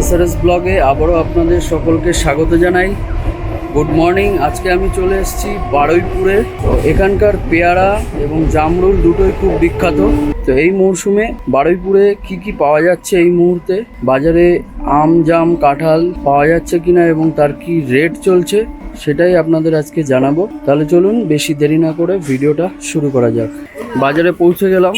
SRS ব্লগে আবারও আপনাদের সকলকে স্বাগত জানাই। গুড মর্নিং, আজকে আমি চলে এসেছি বারুইপুরে। তো এখানকার পেয়ারা এবং জামরুল দুটোই খুব বিখ্যাত। তো এই মরশুমে বারুইপুরে কি কি পাওয়া যাচ্ছে এই মুহূর্তে? বাজারে আম, জাম, কাঁঠাল পাওয়া যাচ্ছে কিনা এবং তার কি রেট চলছে সেটাই আপনাদের আজকে জানাব। তাহলে চলুন, বেশি দেরি না করে ভিডিওটা শুরু করা যাক। বাজারে পৌঁছে গেলাম।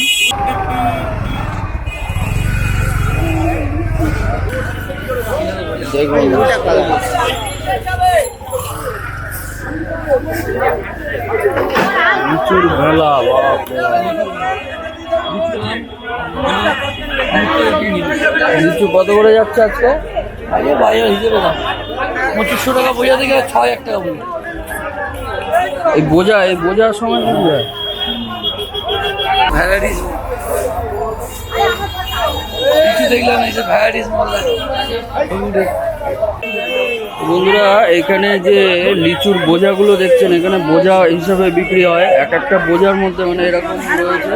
লিচুর মেলা লিচু কত করে যাচ্ছে আজকে আগে বাজার হিসেবে দাম পঁচিশশো টাকা বোঝা থেকে ছয় এক টাকা বোঝা। এই বোঝা এই বোঝার সময় কি যায় ভ্যারাইটিস। কিছু দেখলাম এই যে ভ্যারাইটিস মাল বন্ধুরা, এখানে যে লিচুর বোঝাগুলো দেখছেন, এখানে বোঝা হিসাবে বিক্রি হয়। এক একটা বোঝার মধ্যে মানে এরকম রয়েছে।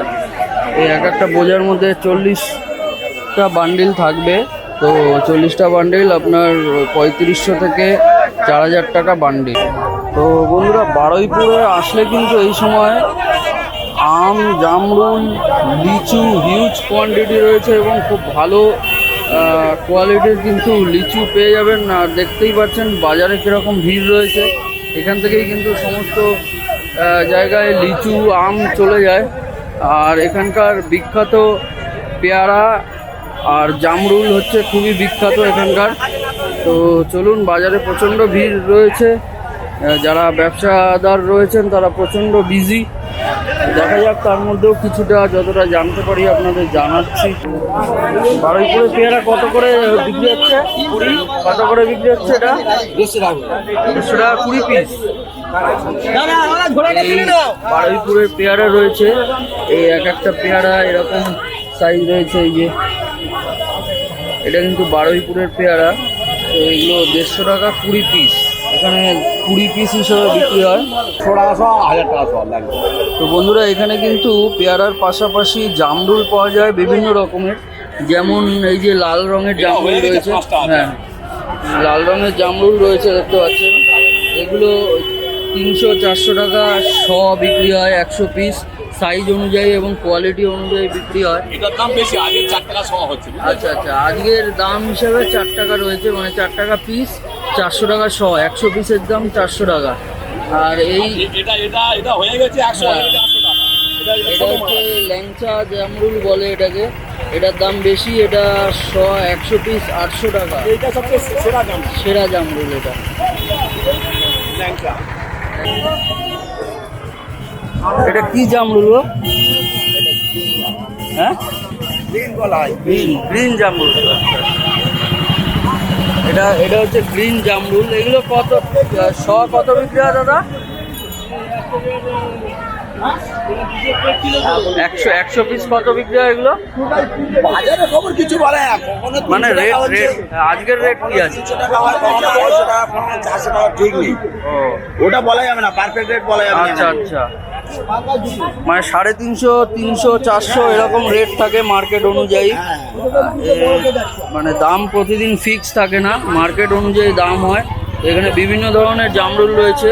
এই এক একটা বোঝার মধ্যে চল্লিশটা বান্ডিল থাকবে। তো চল্লিশটা বান্ডিল আপনার পঁয়ত্রিশশো থেকে চার হাজার টাকা বান্ডিল তো বন্ধুরা, বারুইপুরে আসলে কিন্তু এই সময় আম, জামরুল, লিচু হিউজ কোয়ান্টিটি রয়েছে এবং খুব ভালো কোয়ালিটির কিন্তু লিচু পেয়ে যাবেন। আর দেখতেই পাচ্ছেন, বাজারে কীরকম ভিড় রয়েছে। এখান থেকেই কিন্তু সমস্ত জায়গায় লিচু, আম চলে যায়। আর এখানকার বিখ্যাত পেয়ারা আর জামরুল হচ্ছে খুবই বিখ্যাত এখানকার। তো চলুন, বাজারে প্রচণ্ড ভিড় রয়েছে। যারা ব্যবসাদার রয়েছেন, তারা প্রচণ্ড বিজি দেখা যাক তার মধ্যেও কিছুটা যতটা জানতে পারি আপনাদের জানাচ্ছি। বারুইপুরে পেয়ারা কত করে বিক্রি হচ্ছে? কুড়ি? কত করে বিক্রি হচ্ছে এটা? দেড়শো টাকা। দেড়শো টাকা কুড়ি পিস বারুইপুরের পেয়ারা রয়েছে। এই এক একটা পেয়ারা এরকম সাইজ রয়েছে এই যে। এটা কিন্তু বারুইপুরের পেয়ারা। তো এগুলো দেড়শো টাকা কুড়ি পিস এখানে কুড়ি পিস হিসেবে বিক্রি হয়। হাজার টাকা লাগবে তো বন্ধুরা এখানে কিন্তু পেয়ারার পাশাপাশি জামরুল পাওয়া যায় বিভিন্ন রকমের। যেমন এই যে লাল রঙের জামরুল রয়েছে। হ্যাঁ। লাল রঙের জামরুল রয়েছে দেখতে পাচ্ছেন। এগুলো তিনশো চারশো টাকা শ বিক্রি হয় একশো পিস সাইজ অনুযায়ী এবং কোয়ালিটি অনুযায়ী বিক্রি হয়। এটার দাম বেশি আগে চার টাকা শ হচ্ছে আচ্ছা আচ্ছা। আজকের দাম হিসাবে চার টাকা রয়েছে মানে চার টাকা পিস চারশো টাকা শ একশো পিসের দাম চারশো টাকা। আর এই এটা এটা এটা হয়ে গেছে একশো এটা এটা এটা। ল্যাংচা জামরুল বলে এটাকে। এটার দাম বেশি এটা শ একশো পিস আটশো টাকা। এইটা সবচেয়ে সেরা দাম। সেরা জামরুল এটা। ল্যাংচা এটা কি জামরুল? হ্যাঁ? গ্রিন বলা হয় গ্রিন গ্রিন জামরুল এটা এটা হচ্ছে গ্রিন জামরুল। এগুলো কত শ কত বিক্রি হয় দাদা? একশো একশো পিস কত বিক্রি হয় এগুলো? বাজারে খবর কিছু বলে মানে রেট রেট আজকের রেট কি আছে? ঠিক নেই। ওটা বলা যাবে না পারফেক্ট রেট বলা যাবে আচ্ছা আচ্ছা। মানে সাড়ে তিনশো তিনশো, চারশো এরকম রেট থাকে মার্কেট অনুযায়ী। মানে দাম প্রতিদিন ফিক্স থাকে না। মার্কেট অনুযায়ী দাম হয়। এখানে বিভিন্ন ধরনের জামরুল রয়েছে।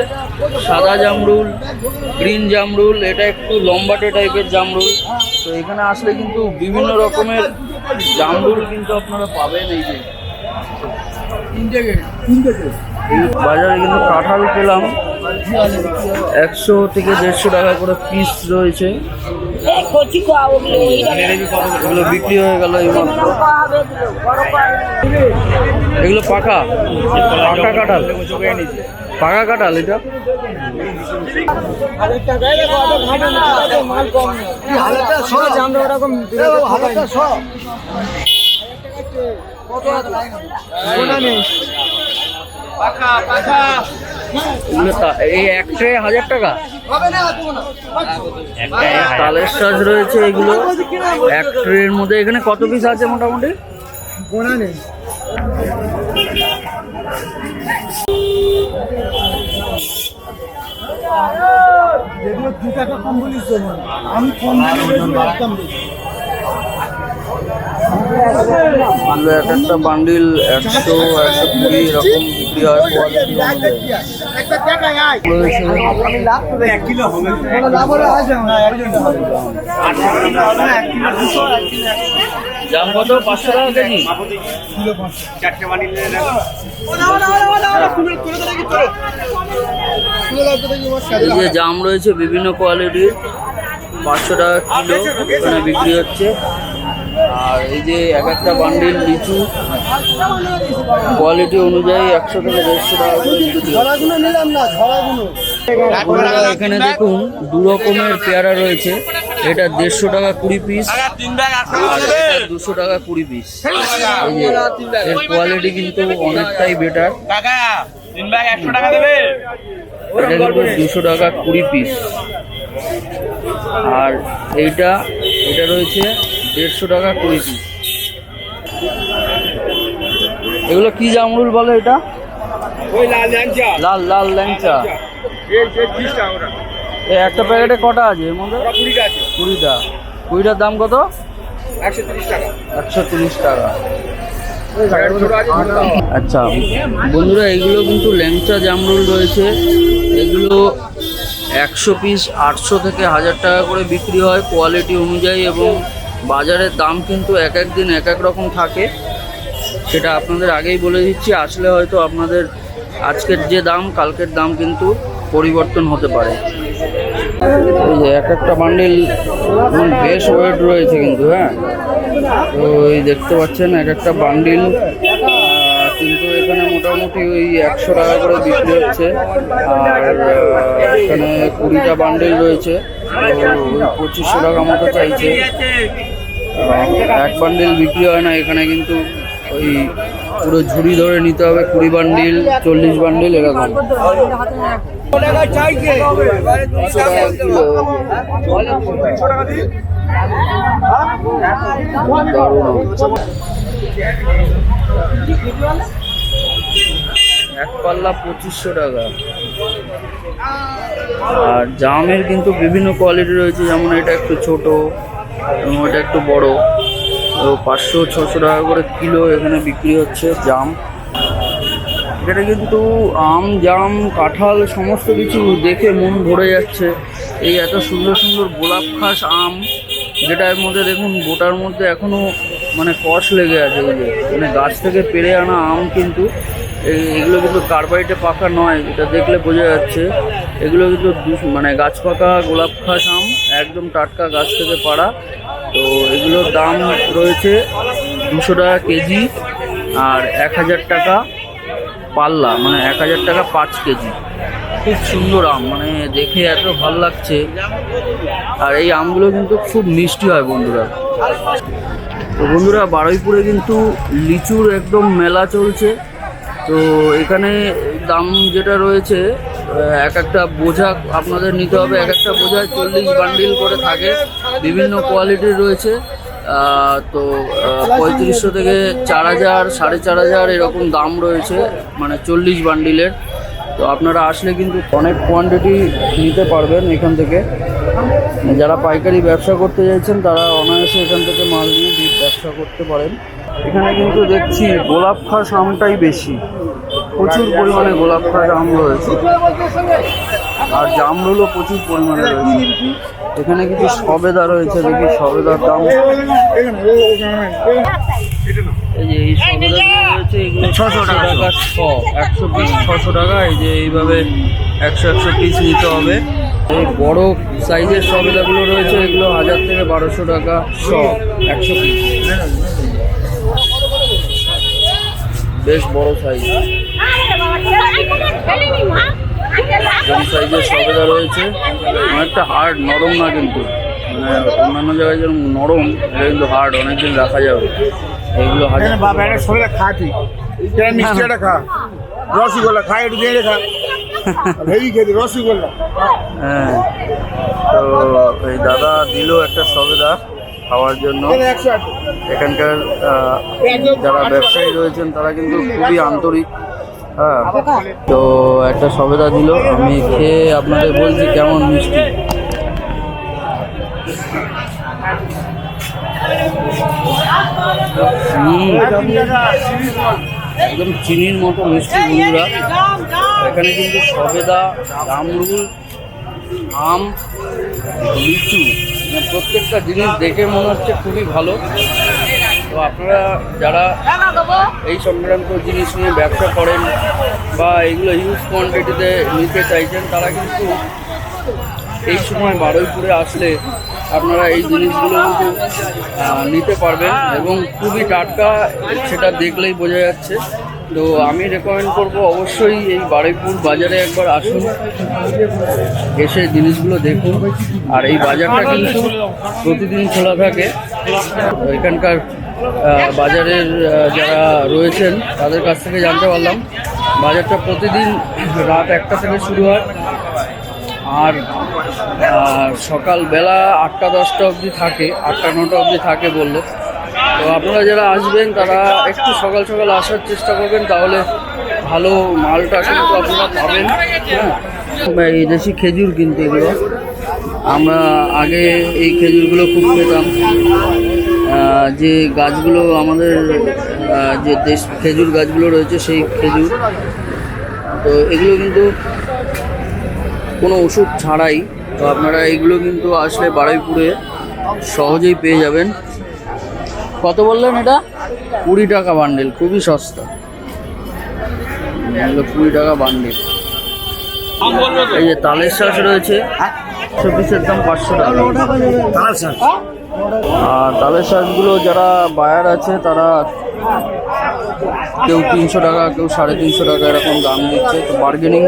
সাদা জামরুল গ্রিন জামরুল, এটা একটু লম্বাটে টাইপের জামরুল। তো এখানে আসলে কিন্তু বিভিন্ন রকমের জামরুল কিন্তু আপনারা পাবেন এই যে। বাজারে কিন্তু কাঁঠাল পেলাম। একশো থেকে দেড়শো টাকা করে পিস রয়েছে। এগুলো বিক্রি হয়ে গেল এগুলো পাকা পাকা কাঁঠাল। পাকা কাঁঠাল এটা? এগুলো তা- এই এক ট্রে হাজার টাকা? তালের সাজ রয়েছে এগুলো। এক ট্রের মধ্যে এখানে কত পিস আছে মোটামুটি? আমি কম দামে একদম বেশি এগুলো এক একটা বান্ডিল একশো একশো কুড়ি এরকম বিক্রি হয় জাম রয়েছে বিভিন্ন কোয়ালিটির পাঁচশো টাকা কিলো এখানে বিক্রি হচ্ছে। আর এই যে এক একটা বান্ডিল লিচু কোয়ালিটি অনুযায়ী একশো থেকে দেড়শো টাকা এখানে দেখুন, দু রকমের পেয়ারা রয়েছে। এটা দেড়শো টাকা কুড়ি পিস দুশো টাকা কুড়ি পিস এর কোয়ালিটি কিন্তু অনেকটাই বেটার এটা কিন্তু দুশো টাকা কুড়ি পিস আর এইটা, এটা রয়েছে দেড়শো টাকা কুড়ি পিস। এগুলো কি জামরুল বলে এটা? লাল লাল ল্যাংচা। এই একটা প্যাকেটে কটা আছে এর মধ্যে? কুড়িটা কুড়িটার দাম কত? একশো তিরিশ টাকা। আচ্ছা বন্ধুরা এগুলো কিন্তু ল্যাংচা জামরুল রয়েছে। এগুলো একশো পিস আটশো থেকে হাজার টাকা করে বিক্রি হয় কোয়ালিটি অনুযায়ী এবং বাজারের দাম কিন্তু এক এক দিন এক এক রকম থাকে। সেটা আপনাদের আগেই বলে দিচ্ছি, আসলে হয়তো আপনাদের আজকের যে দাম, কালকের দাম কিন্তু পরিবর্তন হতে পারে। এই যে এক একটা বান্ডিল বেশ ওয়েট রয়েছে কিন্তু হ্যাঁ? তো এই দেখতে পাচ্ছেন, এক একটা বান্ডিল কিন্তু এখানে মোটামুটি ওই একশো টাকা করে বিক্রি হচ্ছে। আর এখানে কুড়িটা বান্ডিল রয়েছে। তো ওই পঁচিশশো টাকা মতো চাইছে। এক বান্ডিল বিক্রি হয় না, এখানে কিন্তু ওই পুরো ঝুড়ি ধরে নিতে হবে, কুড়ি বান্ডিল চল্লিশ বান্ডিল এরকম। এক পাল্লা পঁচিশশো টাকা। আর জামের কিন্তু বিভিন্ন কোয়ালিটি রয়েছে, যেমন এটা একটু ছোট। এবং এটা একটু বড়। তো পাঁচশো, ছশো টাকা করে কিলো এখানে বিক্রি হচ্ছে জাম। এখানে কিন্তু আম, জাম, কাঁঠাল, সমস্ত কিছু দেখে মন ভরে যাচ্ছে। এই এত সুন্দর সুন্দর গোলাপ খাস আম যেটার মধ্যে দেখুন গোটার মধ্যে এখনও মানে কষ লেগে আছে এই যে। মানে গাছ থেকে পেরে আনা আম কিন্তু এগুলো কিন্তু কার্বাইটে পাকা নয়, এটা দেখলে বোঝা যাচ্ছে। এগুলো কিন্তু মানে গাছ পাকা, গোলাপ খাস আম একদম টাটকা গাছ থেকে পাড়া। তো এগুলোর দাম রয়েছে দুশো টাকা কেজি আর এক হাজার টাকা পাল্লা মানে এক হাজার টাকা পাঁচ কেজি। খুব সুন্দর আম মানে দেখে এত ভালো লাগছে। আর এই আমগুলো কিন্তু খুব মিষ্টি হয় বন্ধুরা। তো বন্ধুরা, বারুইপুরে কিন্তু লিচুর একদম মেলা চলছে। তো এখানে দাম যেটা রয়েছে এক একটা বোঝা আপনাদের নিতে হবে, এক একটা বোঝায় চল্লিশ বান্ডিল করে থাকে, বিভিন্ন কোয়ালিটির রয়েছে। তো পঁয়ত্রিশশো থেকে চার হাজার, সাড়ে চার হাজার এরকম দাম রয়েছে মানে চল্লিশ বান্ডিলের তো আপনারা আসলে কিন্তু অনেক কোয়ান্টিটি নিতে পারবেন এখান থেকে। যারা পাইকারি ব্যবসা করতে চাইছেন তারা অনায়াসে এখান থেকে মাল নিয়ে ব্যবসা করতে পারেন। এখানে কিন্তু দেখছি গোলাপ খাস আমটাই বেশি। প্রচুর পরিমাণে গোলাপ খাস আম রয়েছে। আর জামরুলও প্রচুর পরিমাণে রয়েছে। এখানে কিছু সবেদা রয়েছে দেখি সবেদার দাম। এই যে এই সবেদাগুলো রয়েছে এগুলো ছশো টাকা শ একশো পিস ছশো টাকা। এই যে এইভাবে একশো একশো পিস নিতে হবে। এই বড় সাইজের সবেদাগুলো রয়েছে এগুলো হাজার থেকে বারোশো টাকা শ একশো পিস। বেশ বড় সাইজ। সাইজের সবেদা রয়েছে অনেকটা হার্ড নরম না কিন্তু। মানে অন্যান্য জায়গায় যেরকম নরম এটা কিন্তু হার্ড অনেকদিন রাখা যাবে। এগুলো হাজার খা রসগোল্লা খা একটু দিয়ে খা। ভেরি খেতে রসগোল্লা। হ্যাঁ। তো এই দাদা দিল একটা সবেদা খাওয়ার জন্য। এখানকার যারা ব্যবসায়ী রয়েছেন তারা কিন্তু খুবই আন্তরিক। হ্যাঁ। তো একটা সবেদা দিল, আমি খেয়ে আপনাদের বলছি কেমন মিষ্টি। একদম চিনির মতো মিষ্টি বন্ধুরা। এখানে কিন্তু সবেদা, জামরুল, আম, লিচু মানে প্রত্যেকটা জিনিস দেখে মনে হচ্ছে খুবই ভালো। তো আপনারা যারা এই সংক্রান্ত জিনিস নিয়ে ব্যবসা করেন বা এগুলো হিউজ কোয়ান্টিটিতে নিতে চাইছেন, তারা কিন্তু এই সময় বারুইপুরে আসলে আপনারা এই জিনিসগুলো কিন্তু নিতে পারবেন এবং খুবই টাটকা সেটা দেখলেই বোঝা যাচ্ছে। তো আমি রেকমেন্ড করব অবশ্যই এই বারুইপুর বাজারে একবার আসুন, এসে জিনিসগুলো দেখুন। আর এই বাজারটা কিন্তু প্রতিদিন খোলা থাকে। এখানকার বাজারের যারা রয়েছেন তাদের কাছ থেকে জানতে পারলাম। বাজারটা প্রতিদিন রাত একটা থেকে শুরু হয়। আর সকালবেলা আটটা দশটা অবধি থাকে আটটা নটা অবধি থাকে বলল। তো আপনারা যারা আসবেন তারা একটু সকাল সকাল আসার চেষ্টা করবেন তাহলে ভালো মালটা কিন্তু আপনারা পাবেন। হ্যাঁ। এই দেশি খেজুর কিন্তু এগুলো। আমরা আগে এই খেজুরগুলো খুব আহ, যে গাছগুলো আমাদের যে দেশ খেজুর গাছগুলো রয়েছে, সেই খেজুর। তো এগুলো কিন্তু কোনো ওষুধ ছাড়াই, তো আপনারা এগুলো কিন্তু আসলে বারুইপুরে সহজেই পেয়ে যাবেন। কত বললেন এটা? কুড়ি টাকা বান্ডেল খুবই সস্তা। কুড়ি টাকা বান্ডেল এই যে তালের শাঁস রয়েছে একশো পিসের দাম পাঁচশো টাকা। আর তালের শাঁসগুলো যারা বায়ার আছে, তারা কেউ তিনশো টাকা, কেউ সাড়ে তিনশো টাকা এরকম দাম দিচ্ছে। তো বার্গেনিং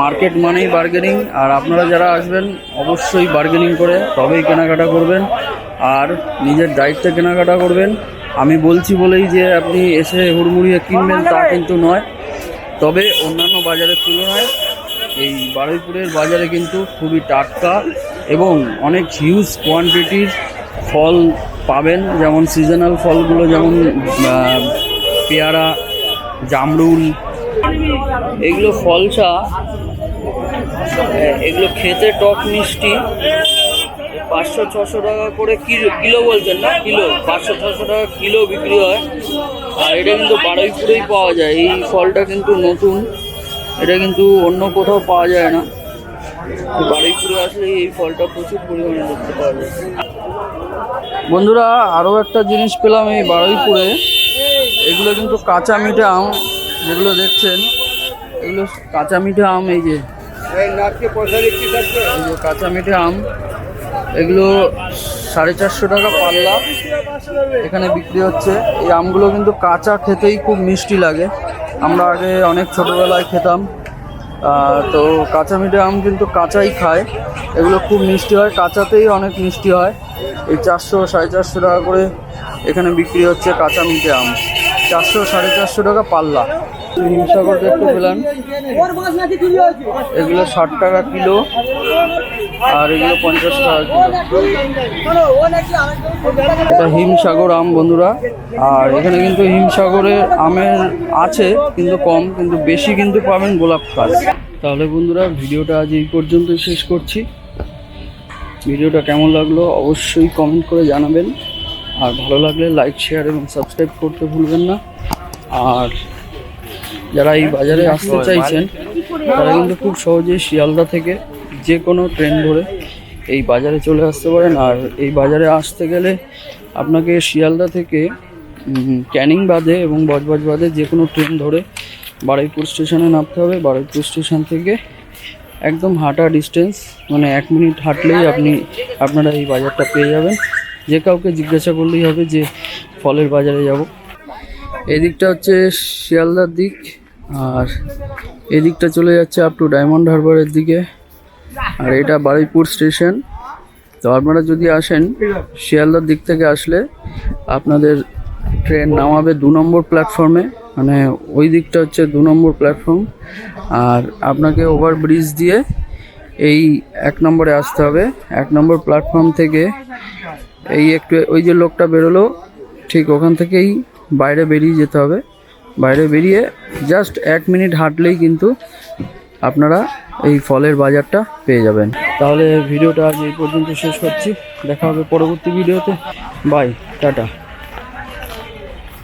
মার্কেট মানেই বার্গেনিং আর আপনারা যারা আসবেন, অবশ্যই বার্গেনিং করে তবেই কেনাকাটা করবেন। আর নিজের দায়িত্বে কেনাকাটা করবেন। আমি বলছি বলেই যে আপনি এসে হুড়মুড়িয়ে কিনবেন, তা কিন্তু নয়। তবে অন্যান্য বাজারের তুলনায় এই বারুইপুরের বাজারে কিন্তু খুবই টাটকা এবং অনেক হিউজ কোয়ান্টিটির ফল পাবেন, যেমন সিজনাল ফলগুলো যেমন পেয়ারা, জামরুল। এগুলো ফলসা এগুলো খেতে টক মিষ্টি। পাঁচশো, ছশো টাকা করে কিলো কিলো বলছেন না? কিলো, পাঁচশো, ছশো টাকা কিলো বিক্রি হয়। আর এটা কিন্তু বারুইপুরেই পাওয়া যায়। এই ফলটা কিন্তু নতুন। এটা কিন্তু অন্য কোথাও পাওয়া যায় না। তো বারুইপুরে আসলে এই ফলটা প্রচুর পরিমাণে দেখতে পাওয়া যায়। বন্ধুরা আরও একটা জিনিস পেলাম এই বারুইপুরে। এগুলো কিন্তু কাঁচা মিঠে আম যেগুলো দেখছেন। এগুলো কাঁচা মিঠে আম এই যে। এই যে কাঁচা মিঠে আম। এগুলো সাড়ে চারশো টাকা পাল্লা। এখানে বিক্রি হচ্ছে। এই আমগুলো কিন্তু কাঁচা খেতেই খুব মিষ্টি লাগে। আমরা আগে অনেক ছোটোবেলায় খেতাম তো কাঁচা মিঠে আম কিন্তু কাঁচাই খায়। এগুলো খুব মিষ্টি হয়, কাঁচাতেই অনেক মিষ্টি হয়। এই চারশো, সাড়ে চারশো টাকা করে এখানে বিক্রি হচ্ছে কাঁচা মিঠে আম। চারশো, সাড়ে চারশো টাকা পাল্লা। হিমসাগর দেখতে পেলাম। এগুলো ষাট টাকা কিলো। আর এগুলো পঞ্চাশ টাকা কিলো। এটা হিমসাগর আম বন্ধুরা। আর এখানে কিন্তু হিমসাগরের আমের আছে কিন্তু কম কিন্তু বেশি কিন্তু পাবেন গোলাপ খাস তাহলে বন্ধুরা ভিডিওটা আজ এই পর্যন্ত শেষ করছি। ভিডিওটা কেমন লাগল অবশ্যই কমেন্ট করে জানাবেন। আর ভালো লাগলে লাইক শেয়ার এবং সাবস্ক্রাইব করতে ভুলবেন না। আর যারা এই বাজারে আসতে চাইছেন তারা কিন্তু খুব সহজেই শিয়ালদা থেকে যে কোনো ট্রেন ধরে এই বাজারে চলে আসতে পারেন। আর এই বাজারে আসতে গেলে আপনাকে শিয়ালদা থেকে ক্যানিং বাদে এবং বজবজ বাদে যে কোনো ট্রেন ধরে বারুইপুর স্টেশনে নামতে হবে। বারুইপুর স্টেশন থেকে একদম হাঁটা ডিস্টেন্স মানে এক মিনিট হাঁটলেই আপনি, আপনারা এই বাজারটা পেয়ে যাবেন। যে কাউকে জিজ্ঞাসা করলেই হবে যে ফলের বাজারে যাব। এদিকটা হচ্ছে শিয়ালদার দিক, আর এদিকটা চলে যাচ্ছে আপ টু ডায়মন্ড হারবারের দিকে। আর এটা বারুইপুর স্টেশন। তো আপনারা যদি আসেন, শিয়ালদার দিক থেকে আসলে আপনাদের ট্রেন নামাবে দু নম্বর প্ল্যাটফর্মে। মানে ওই দিকটা হচ্ছে দু নম্বর প্ল্যাটফর্ম। আর আপনাকে ওভার ব্রিজ দিয়ে এই এক নম্বরে আসতে হবে। এক নম্বর প্ল্যাটফর্ম থেকে এই একটু ওই যে লোকটা বেরোলো, ঠিক ওখান থেকেই বাইরে বেরিয়ে যেতে হবে। বাইরে বেরিয়ে জাস্ট এক মিনিট হাঁটলেই কিন্তু আপনারা এই ফলের বাজারটা পেয়ে যাবেন। তাহলে ভিডিওটা আজ এই পর্যন্ত শেষ করছি। দেখা হবে পরবর্তী ভিডিওতে। Bye, tata.